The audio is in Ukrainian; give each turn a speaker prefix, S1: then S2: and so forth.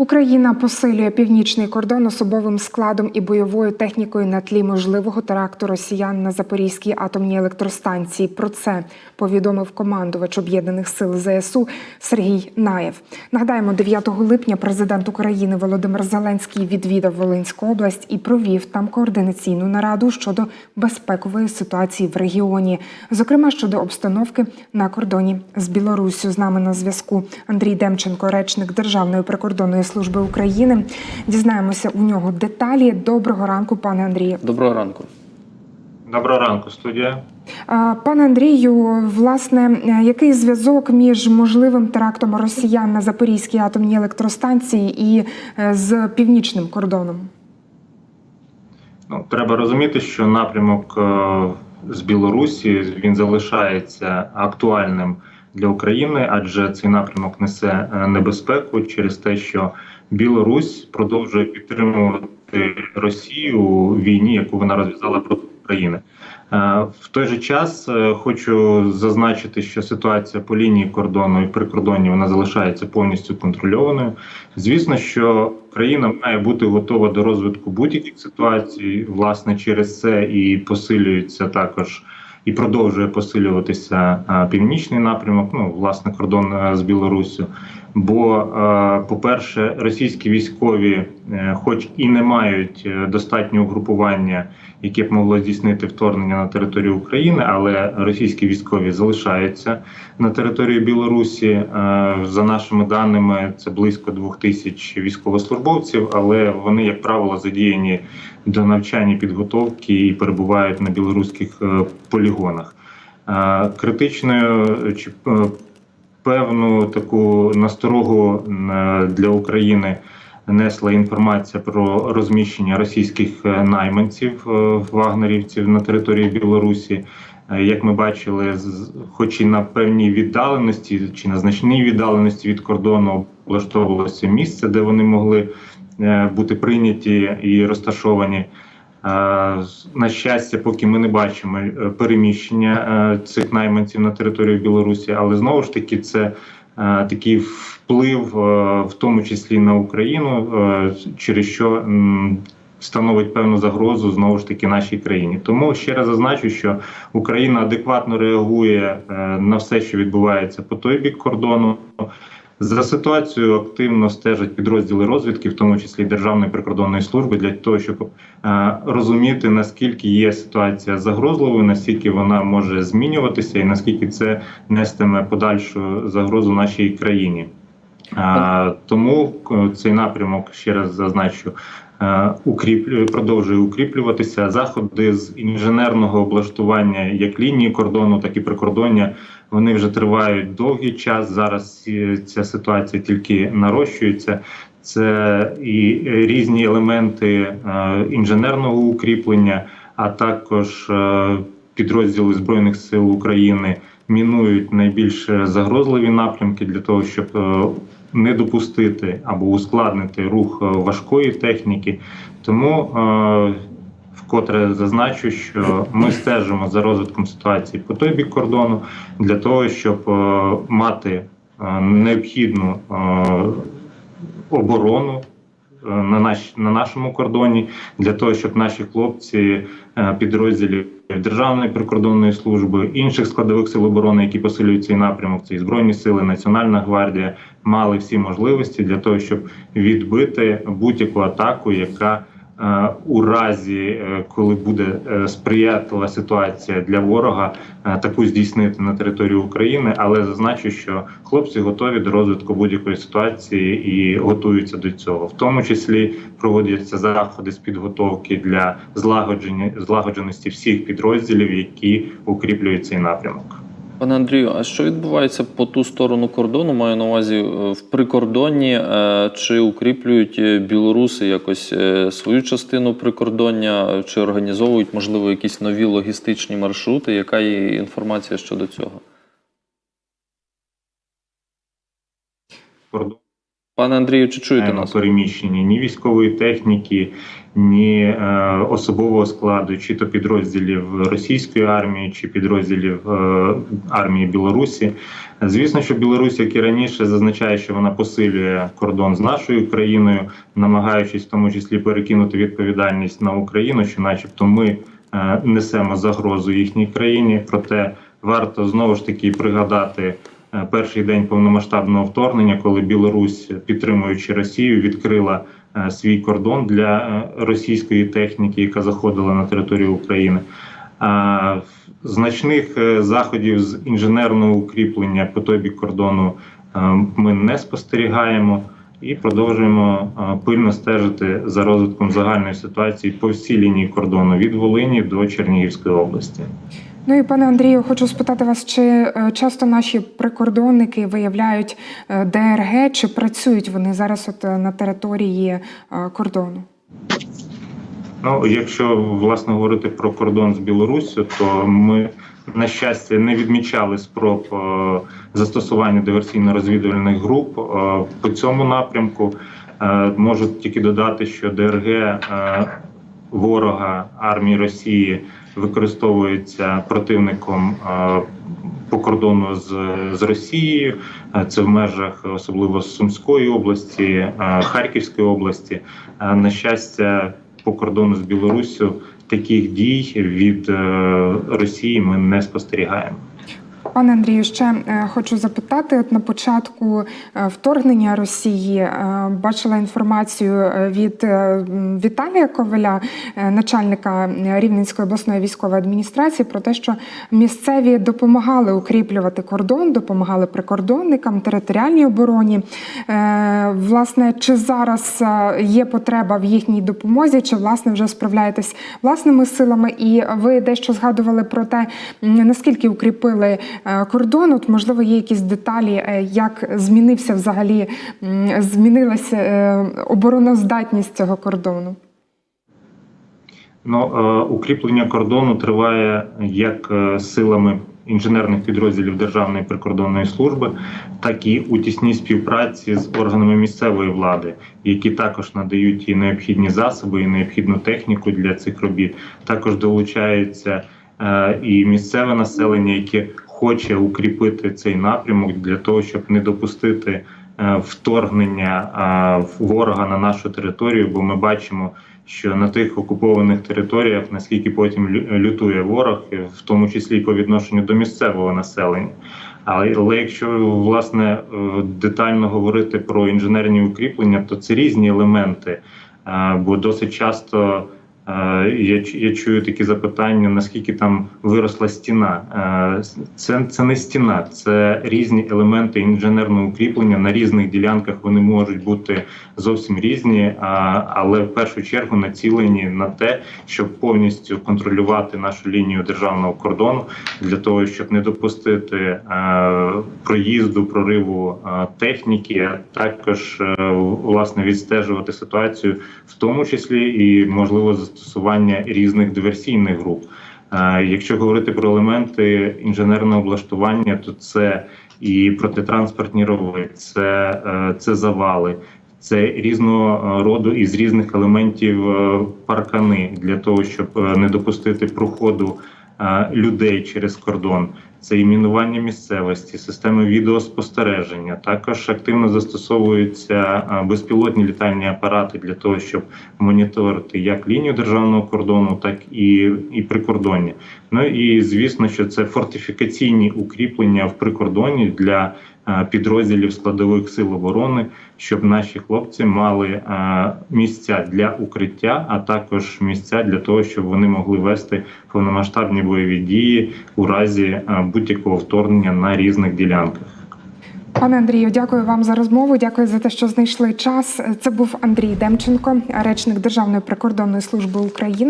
S1: Україна посилює північний кордон особовим складом і бойовою технікою на тлі можливого теракту росіян на Запорізькій атомній електростанції. Про це повідомив командувач об'єднаних сил ЗСУ Сергій Наєв. Нагадаємо, 9 липня президент України Володимир Зеленський відвідав Волинську область і провів там координаційну нараду щодо безпекової ситуації в регіоні, зокрема щодо обстановки на кордоні з Білоруссю. З нами на зв'язку Андрій Демченко, речник Державної прикордонної служби України. Дізнаємося у нього деталі. Доброго ранку, пане Андрію.
S2: Доброго ранку.
S3: Доброго ранку, студія.
S1: Пане Андрію, власне, який зв'язок між можливим терактом росіян на Запорізькій атомній електростанції і е, з північним кордоном?
S3: Ну, треба розуміти, що напрямок е, з Білорусі він залишається актуальним для України, адже цей напрямок несе е, небезпеку через те, що Білорусь продовжує підтримувати Росію у війні, яку вона розв'язала проти України. Е, В той же час е, хочу зазначити, що ситуація по лінії кордону і прикордонні вона залишається повністю контрольованою. Звісно, що країна має бути готова до розвитку будь-яких ситуацій. Власне, через це і посилюється також і продовжує посилюватися північний напрямок. Ну, власне, кордон е, з Білоруссю. Бо, е, по-перше, російські військові, е, хоч і не мають достатнього угрупування, яке б могло здійснити вторгнення на територію України, але російські військові залишаються на території Білорусі. За нашими даними, це близько двох тисяч військовослужбовців, але вони, як правило, задіяні до навчання підготовки і перебувають на білоруських е, полігонах. Е, Критичною чи е, певну таку насторогу е, для України несла інформація про розміщення російських найманців вагнерівців на території Білорусі. Як ми бачили, хоч і на певній віддаленості чи на значній віддаленості від кордону облаштовувалося місце, де вони могли бути прийняті і розташовані. Е, На щастя, поки ми не бачимо е, переміщення е, цих найманців на територію Білорусі, але знову ж таки це такий вплив, в тому числі на Україну, через що становить певну загрозу знову ж таки нашій країні. Тому ще раз зазначу, що Україна адекватно реагує на все, що відбувається по той бік кордону. За ситуацією активно стежать підрозділи розвідки, в тому числі Державної прикордонної служби, для того, щоб е, розуміти наскільки є ситуація загрозливою, наскільки вона може змінюватися, і наскільки це нестиме подальшу загрозу нашій країні. Е, тому цей напрямок ще раз зазначу. Е, Укріплює, продовжує укріплюватися заходи з інженерного облаштування як лінії кордону, так і прикордоння. Вони вже тривають довгий час. Зараз е, ця ситуація тільки нарощується. Це і різні елементи е, інженерного укріплення, а також е, підрозділи збройних сил України мінують найбільш загрозливі напрямки для того, щоб е, не допустити або ускладнити рух е, важкої техніки. Тому е, вкотре зазначу, що ми стежимо за розвитком ситуації по той бік кордону для того, щоб е, мати необхідну оборону на, наш, на нашому кордоні для того, щоб наші хлопці підрозділів Державної прикордонної служби, інших складових сил оборони, які посилюють цей напрямок, це і збройні сили, Національна гвардія, мали всі можливості для того, щоб відбити будь-яку атаку, яка у разі, е, коли буде е, сприятлива ситуація для ворога, е, таку здійснити на території України, але зазначу, що хлопці готові до розвитку будь-якої ситуації і готуються до цього, в тому числі проводяться заходи з підготовки для злагодження злагодженості всіх підрозділів, які укріплюють цей напрямок.
S2: Пане Андрію, а що відбувається по ту сторону кордону? Маю на увазі е, в прикордонні, е, чи укріплюють е, білоруси якось свою частину прикордоння, чи організовують, можливо, якісь нові логістичні маршрути? Яка є інформація щодо цього? Пане Андрію, чи чуєте
S3: Маємо
S2: нас?
S3: переміщення ні військової техніки, ні е, особового складу, чи то підрозділів російської армії, чи підрозділів е, армії Білорусі. Звісно, що Білорусь, як і раніше, зазначає, що вона посилює кордон з нашою країною, намагаючись в тому числі перекинути відповідальність на Україну, що, начебто, ми е, несемо загрозу їхній країні. Проте варто знову ж таки пригадати перший день повномасштабного вторгнення, коли Білорусь, підтримуючи Росію, відкрила свій кордон для е, російської техніки, яка заходила на територію України. Значних е, заходів з інженерного укріплення по той бік кордону е, ми не спостерігаємо і продовжуємо е, пильно стежити за розвитком загальної ситуації по всій лінії кордону від Волині до Чернігівської області.
S1: Ну і пане Андрію, хочу спитати вас, чи е, часто наші прикордонники виявляють е, ДРГ, чи працюють вони зараз от е, на території кордону?
S3: Ну, якщо власне говорити про кордон з Білоруссю, то ми на щастя не відмічали спроб застосування диверсійно-розвідувальних груп по цьому напрямку. Можу тільки додати, що ДРГ ворога армії Росії використовується противником е, по кордону з, з Росією. Е, Це в межах особливо Сумської області, е, Харківської області. На щастя, по кордону з Білоруссю таких дій від Росії ми не спостерігаємо.
S1: Пане Андрію, ще е, хочу запитати: от на початку е, вторгнення Росії е, бачила інформацію від Віталія Коваля, е, начальника Рівненської обласної військової адміністрації, про те, що місцеві допомагали укріплювати кордон, допомагали прикордонникам, територіальній обороні. Власне, чи зараз є потреба в їхній допомозі, чи власне вже справляєтесь власними силами? І ви дещо згадували про те, наскільки укріпили кордон. От можливо, є якісь деталі, е, як змінився взагалі, змінилася е, обороноздатність цього кордону.
S3: Ну, е, укріплення кордону триває як е, силами інженерних підрозділів Державної прикордонної служби, так і у тісній співпраці з органами місцевої влади, які також надають і необхідні засоби, і необхідну техніку для цих робіт. Також долучається е, і місцеве населення, яке хоче укріпити цей напрямок для того, щоб не допустити е, вторгнення е, ворога на нашу територію, бо ми бачимо, що на тих окупованих територіях наскільки потім лютує ворог, в тому числі і по відношенню до місцевого населення. Але, але якщо власне е, детально говорити про інженерні укріплення, то це різні елементи, бо досить часто. Е, Я, я чую такі запитання, наскільки там виросла стіна. Е, Це, це не стіна, це різні елементи інженерного укріплення. На різних ділянках вони можуть бути зовсім різні, але в першу чергу націлені на те, щоб повністю контролювати нашу лінію державного кордону для того, щоб не допустити е, проїзду, прориву е, техніки, а також е, власне відстежувати ситуацію, в тому числі і можливо застосування різних диверсійних груп. Е, Якщо говорити про елементи інженерного облаштування, то це і протитранспортні рови, це, е, це завали, це різного роду із різних елементів е, паркани для того, щоб е, не допустити проходу е, людей через кордон. Це іменування місцевості, системи відеоспостереження. Також активно застосовуються безпілотні літальні апарати для того, щоб моніторити як лінію державного кордону, так і, і прикордоння. Ну і звісно, що це фортифікаційні укріплення в прикордоні для підрозділів складових сил оборони, щоб наші хлопці мали е, місця для укриття, а також місця для того, щоб вони могли вести повномасштабні бойові дії у разі е, будь-якого вторгнення на різних ділянках.
S1: Пане Андрію, дякую вам за розмову. Дякую за те, що знайшли час. Це був Андрій Демченко, речник Державної прикордонної служби України.